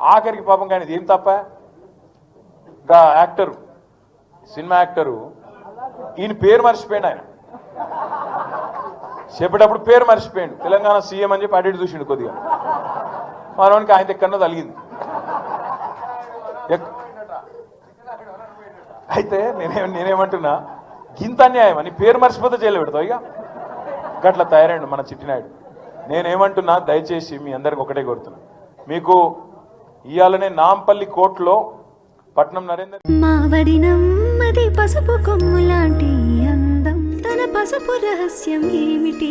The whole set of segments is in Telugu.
ఆఖరికి పాపం కానీ ఏం తప్ప? గా యాక్టరు సినిమా యాక్టరు ఈయన పేరు మర్చిపోయాడు ఆయన. చెప్పేటప్పుడు పేరు మర్చిపోయాడు. తెలంగాణ సీఎం అని చెప్పి అడిగి చూసిండు కొద్దిగా. మనవానికి ఆయన ఎక్కడో తలిగింది ఎక్- అయితే నేనే నేనేమంటున్నా గింత అన్యాయం అని పేరు మర్చిపోతే జైలు పెడతావు ఇక. గట్ల తయారైండు మన చిట్టినాయుడు. నేనేమంటున్నా దయచేసి మీ అందరికి ఒకటే కోరుతున్నా. మీకు ఇవాళనే నాంపల్లి కోర్టులో పట్నం నరేందర్ మావడి నమ్మది పసుపు కొమ్ము లాంటి అందం. తన పసుపు రహస్యం ఏమిటి?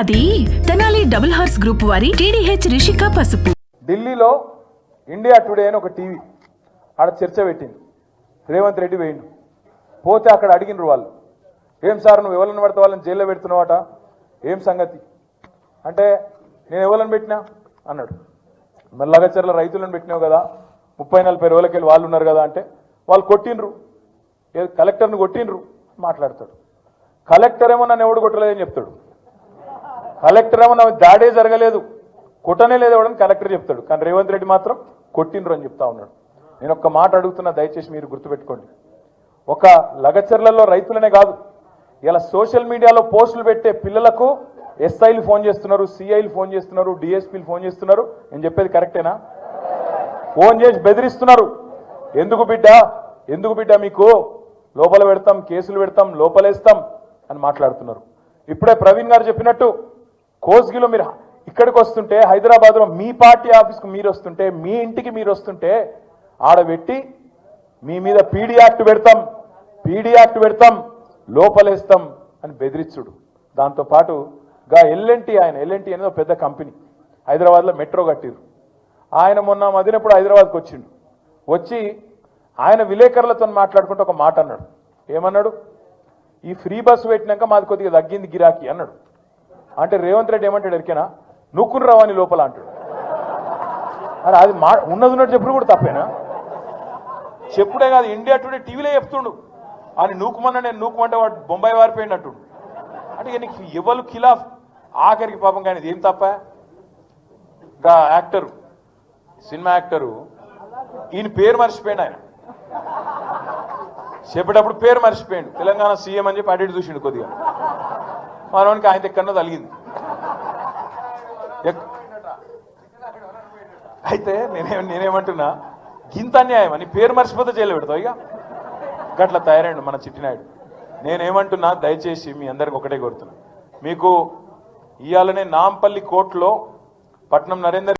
అది తెనాలి డబుల్ హార్స్ గ్రూప్ వారి టీడీహెచ్ రిషిక పసుపు. ఢిల్లీలో ఇండియా టుడే అని ఒక టీవీ ఆడ చర్చ పెట్టింది. రేవంత్ రెడ్డి వేయండు. పోతే అక్కడ అడిగినరు వాళ్ళు ఏం సార్ నువ్వు ఎవరిని పడితే వాళ్ళని జైల్లో పెడుతున్నావట? ఏం సంగతి? అంటే నేను ఎవరిని పెట్టినా? అన్నాడు. మరి లగచర్ల రైతులను పెట్టినావు కదా ముప్పై నలభై రోజులకి వాళ్ళు ఉన్నారు కదా అంటే వాళ్ళు కొట్టిండ్రు. ఏ- కలెక్టర్ని కొట్టిండ్రు మాట్లాడతాడు. కలెక్టర్ ఏమో నన్ను ఎవడు కొట్టలేదని చెప్తాడు. కలెక్టర్ ఏమో నా దాడే జరగలేదు. కొట్టనే లేదు ఎవడని కలెక్టర్ చెప్తాడు. కానీ రేవంత్ రెడ్డి మాత్రం కొట్టిండ్రు అని చెప్తా ఉన్నాడు. నేను ఒక్క మాట అడుగుతున్నా దయచేసి మీరు గుర్తుపెట్టుకోండి. ఒక లగచర్లలో రైతులనే కాదు ఇలా సోషల్ మీడియాలో పోస్టులు పెట్టే పిల్లలకు ఎస్ఐలు ఫోన్ చేస్తున్నారు సిఐలు ఫోన్ చేస్తున్నారు డిఎస్పీలు ఫోన్ చేస్తున్నారు. నేను చెప్పేది కరెక్టేనా? ఫోన్ చేసి బెదిరిస్తున్నారు. ఎందుకు బిడ్డ? ఎందుకు బిడ్డ మీకు? లోపల పెడతాం కేసులు పెడతాం లోపలేస్తాం అని మాట్లాడుతున్నారు. ఇప్పుడే ప్రవీణ్ గారు చెప్పినట్టు కోస్గిలో మీరు ఇక్కడికి వస్తుంటే హైదరాబాద్లో మీ పార్టీ ఆఫీస్కి మీరు వస్తుంటే మీ ఇంటికి మీరు వస్తుంటే ఆడబెట్టి మీ మీద పీడీ యాక్ట్ పెడతాం పీడీ యాక్ట్ పెడతాం లోపలేస్తాం అని బెదిరించుడు దాంతోపాటు గా ఎల్ఎన్టీ ఆయన ఎల్ఎన్టీ అనేది ఒక పెద్ద కంపెనీ. హైదరాబాద్లో మెట్రో కట్టిరు ఆయన మొన్న మదినప్పుడు హైదరాబాద్కి వచ్చిండు. వచ్చి ఆయన విలేకరులతో మాట్లాడుకుంటూ ఒక మాట అన్నాడు. ఏమన్నాడు? ఈ ఫ్రీ బస్సు పెట్టినాక మాది కొద్దిగా తగ్గింది గిరాకీ అన్నాడు. అంటే రేవంత్ రెడ్డి ఏమంటాడు ఎరికేనా? నువ్వుకుని రావాని లోపల అంటాడు. అరే అది మా ఉన్నది ఉన్నట్టు చెప్పుడు కూడా తప్పేనా? చెప్పుడే కాదు ఇండియా టుడే టీవీలో చెప్తుండు. అని నూకుమన్నా నేను నూకుమంటే వాడు బొంబాయి వారిపోయినట్టు అంటే నీకు ఎవరు ఖిలాఫ్? ఆఖరికి పాపం కానీ ఏం తప్ప? ఇంకా యాక్టరు సినిమా యాక్టరు ఈయన పేరు మర్చిపోయాడు ఆయన. చెప్పేటప్పుడు పేరు మర్చిపోయాడు. తెలంగాణ సీఎం అని చెప్పి అడిగి చూసిండు కొద్దిగా. మనవానికి ఆయన ఎక్కడో తలిగింది అయితే నేనే నేనేమంటున్నా గింత అన్యాయం అని పేరు మర్చిపోతే జైలు పెడతావు ఇక. గట్ల తయారైండు మన చిట్టినాయుడు. నేనేమంటున్నా దయచేసి మీ అందరికి ఒకటే కోరుతున్నా. మీకు ఇవాళనే నాంపల్లి కోర్టులో పట్నం నరేందర్